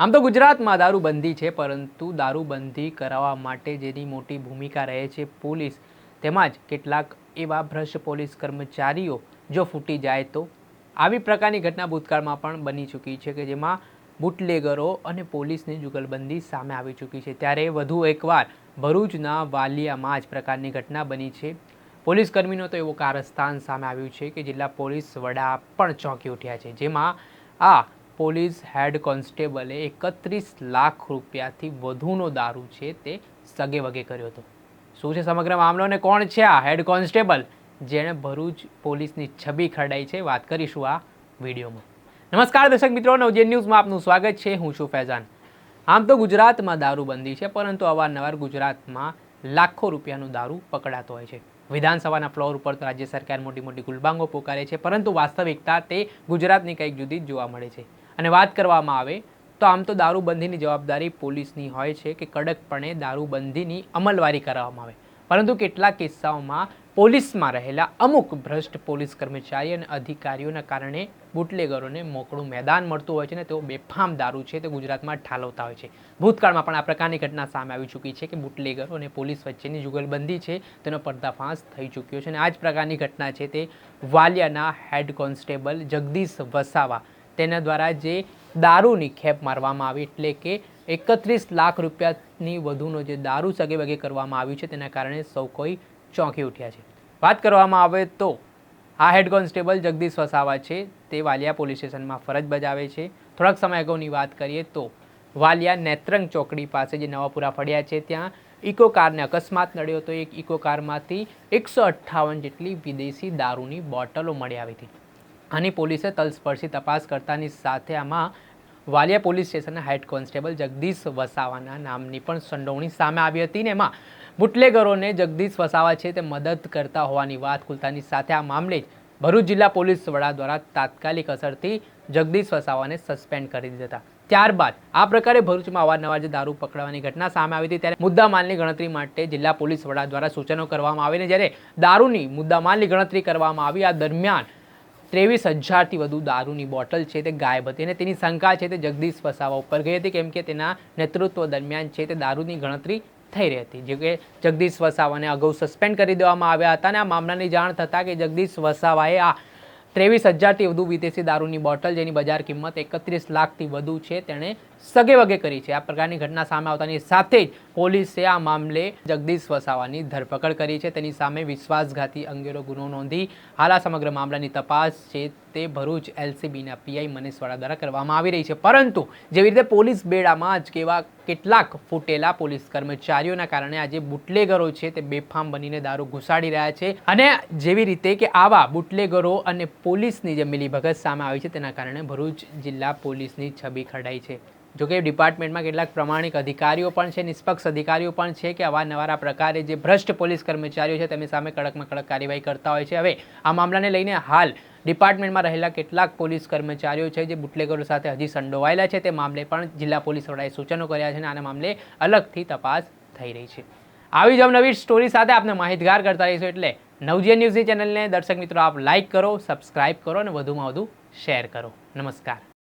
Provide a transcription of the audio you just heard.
આમ તો ગુજરાતમાં દારૂબંધી છે, પરંતુ દારૂબંધી કરાવવા માટે જેની મોટી ભૂમિકા રહે છે પોલીસ તેમજ કેટલાક એવા ભ્રષ્ટ પોલીસ કર્મચારીઓ જો ફૂટી જાય તો? આવી પ્રકારની ઘટના ભૂતકાળમાં પણ બની ચૂકી છે કે જેમાં બુટલેગરો અને પોલીસની જુગલબંધી સામે આવી ચૂકી છે. ત્યારે વધુ એકવાર ભરૂચના વાલિયામાં જ પ્રકારની ઘટના બની છે. પોલીસ કર્મીનો તો એવો કારસ્તાન સામે આવ્યું છે કે જિલ્લા પોલીસ વડા પણ ચોંકી ઉઠ્યા છે. જેમાં આ પોલીસ હેડ કોન્સ્ટેબલે એકત્રીસ લાખ રૂપિયાથી વધુનો દારૂ છે તે સગે વગે કર્યો હતો. શું છે સમગ્ર મામલો અને કોણ છે આ હેડ કોન્સ્ટેબલ? જેણે ભરૂચ પોલીસની છબી ખરડાઈ છે. વાત કરીશું આ વિડીયોમાં. નમસ્કાર દર્શક મિત્રો નવજેન ન્યૂઝમાં આપનું સ્વાગત છે. હું છું ફૈઝાન. આમ તો ગુજરાતમાં દારૂબંધી છે, પરંતુ અવારનવાર ગુજરાતમાં લાખો રૂપિયાનું દારૂ પકડાતો હોય છે. વિધાનસભાના ફ્લોર ઉપર તો રાજ્ય સરકાર મોટી મોટી ગુલબાંગો પોકારે છે, પરંતુ વાસ્તવિકતા તે ગુજરાતની કંઈક જુદી જ જોવા મળે છે. અને વાત કરવામાં આવે તો આમ તો દારૂબંધીની જવાબદારી પોલીસની હોય છે કે કડકપણે દારૂબંધીની અમલવારી કરવામાં આવે. પરંતુ કેટલાક કિસ્સાઓમાં પોલીસમાં રહેલા અમુક ભ્રષ્ટ પોલીસ કર્મચારી અને અધિકારીઓના કારણે બુટલેગરોને મોકળું મેદાન મળતું હોય છે ને તેઓ બેફામ દારૂ છે તે ગુજરાતમાં ઠાલવતા હોય છે. ભૂતકાળમાં પણ આ પ્રકારની ઘટના સામે આવી ચૂકી છે કે બુટલેગરો અને પોલીસ વચ્ચેની જુગલબંધી છે તેનો પર્દાફાશ થઈ ચૂક્યો છે અને આ જ પ્રકારની ઘટના છે તે વાલિયાના હેડ કોન્સ્ટેબલ જગદીશ વસાવા તેના દ્વારા જે દારૂની ખેપ મારવામાં આવી એટલે કે એકત્રીસ લાખ રૂપિયાની વધુનો જે દારૂ સગે વગે કરવામાં આવ્યું છે તેના કારણે સૌ કોઈ ચોંકી ઉઠ્યા છે. વાત કરવામાં આવે તો આ હેડ કોન્સ્ટેબલ જગદીશ વસાવા છે. તે વાલિયા પોલીસ સ્ટેશનમાં ફરજ બજાવે છે. થોડાક સમય અગાઉની વાત કરીએ તો વાલિયા નેત્રંગ ચોકડી પાસે જે નવાપુરા ફળિયા છે, ત્યાં ઇકો કારને અકસ્માત નડ્યો તો એક ઇકો કારમાંથી એકસો અઠ્ઠાવન જેટલી વિદેશી દારૂની બોટલો મળી આવી હતી. આની પોલીસે તલસ્પર્શી તપાસ કરતાની સાથે આમાં વાલિયા પોલીસ સ્ટેશનના હેડ કોન્સ્ટેબલ જગદીશ વસાવાના નામની પણ સંડોવણી સામે આવી હતી ને એમાં બુટલેગરોને જગદીશ વસાવા છે તે મદદ કરતા હોવાની વાત ખુલતાની સાથે આ મામલે જ ભરૂચ જિલ્લા પોલીસ વડા દ્વારા તાત્કાલિક અસરથી જગદીશ વસાવાને સસ્પેન્ડ કરી દીધા હતા. ત્યારબાદ આ પ્રકારે ભરૂચમાં અવારનવાર જે દારૂ પકડવાની ઘટના સામે આવી હતી, ત્યારે મુદ્દામાલની ગણતરી માટે જિલ્લા પોલીસ વડા દ્વારા સૂચનો કરવામાં આવીને જ્યારે દારૂની મુદ્દામાલની ગણતરી કરવામાં આવી, આ દરમિયાન ત્રેવીસ હજારથી વધુ દારૂની બોટલ છે તે ગાયબ હતી અને તેની શંકા છે તે જગદીશ વસાવા ઉપર ગઈ હતી કેમ કે તેના નેતૃત્વ દરમિયાન છે તે દારૂની ગણતરી થઈ રહી હતી. જે કે જગદીશ વસાવાને અગાઉ સસ્પેન્ડ કરી દેવામાં આવ્યા હતા અને આ મામલાની જાણ થતાં કે જગદીશ વસાવાએ આ ત્રેવીસ હજારથી વધુ વિદેશી દારૂની બોટલ, જેની બજાર કિંમત એકત્રીસ લાખથી વધુ છે, તેણે સગે વગે કરી છે. આ પ્રકારની ઘટના સામે આવતાની સાથે જ પોલીસે આ મામલે જગદીશ વસાવાની ધરપકડ કરી છે. તેની સામે વિશ્વાસઘાતી અંગેનો ગુનો નોંધી હાલ આ સમગ્ર મામલાની તપાસ છે તે ભરૂચ એલસીબીના પીઆઈ મનીષવાળા દ્વારા કરવામાં આવી રહી છે. પરંતુ જેવી રીતે પોલીસ બેડામાં જ કેવા કેટલાક ફૂટેલા પોલીસ કર્મચારીઓના કારણે આજે બુટલેગરો છે તે બેફામ બનીને દારૂ ઘુસાડી રહ્યા છે. અને જેવી રીતે કે આવા બુટલેગરો અને પોલીસની જે મિલીભગત સામે આવી છે તેના કારણે ભરૂચ જિલ્લા પોલીસની છબી ખરડાઈ છે. જોકે ડિપાર્ટમેન્ટમાં કેટલાક પ્રમાણિક અધિકારીઓ પણ છે, નિષ્પક્ષ અધિકારીઓ પણ છે કે અવારનવાર પ્રકારે જે ભ્રષ્ટ પોલીસ કર્મચારીઓ છે તેમની સામે કડકમાં કડક કાર્યવાહી કરતા હોય છે. હવે આ મામલાને લઈને હાલ ડિપાર્ટમેન્ટમાં રહેલા કેટલાક પોલીસ કર્મચારીઓ છે જે બુટલેગરો સાથે હજી સંડોવાયેલા છે, તે મામલે પણ જિલ્લા પોલીસ વડાએ સૂચનો કર્યા છે અને આના મામલે અલગથી તપાસ થઈ રહી છે. આવી જ નવી સ્ટોરી સાથે આપને માહિતગાર કરતા રહીશું એટલે નવજીવન ન્યૂઝની ચેનલને દર્શક મિત્રો આપ લાઇક કરો સબસ્ક્રાઇબ કરો અને વધુમાં વધુ શેર કરો. નમસ્કાર.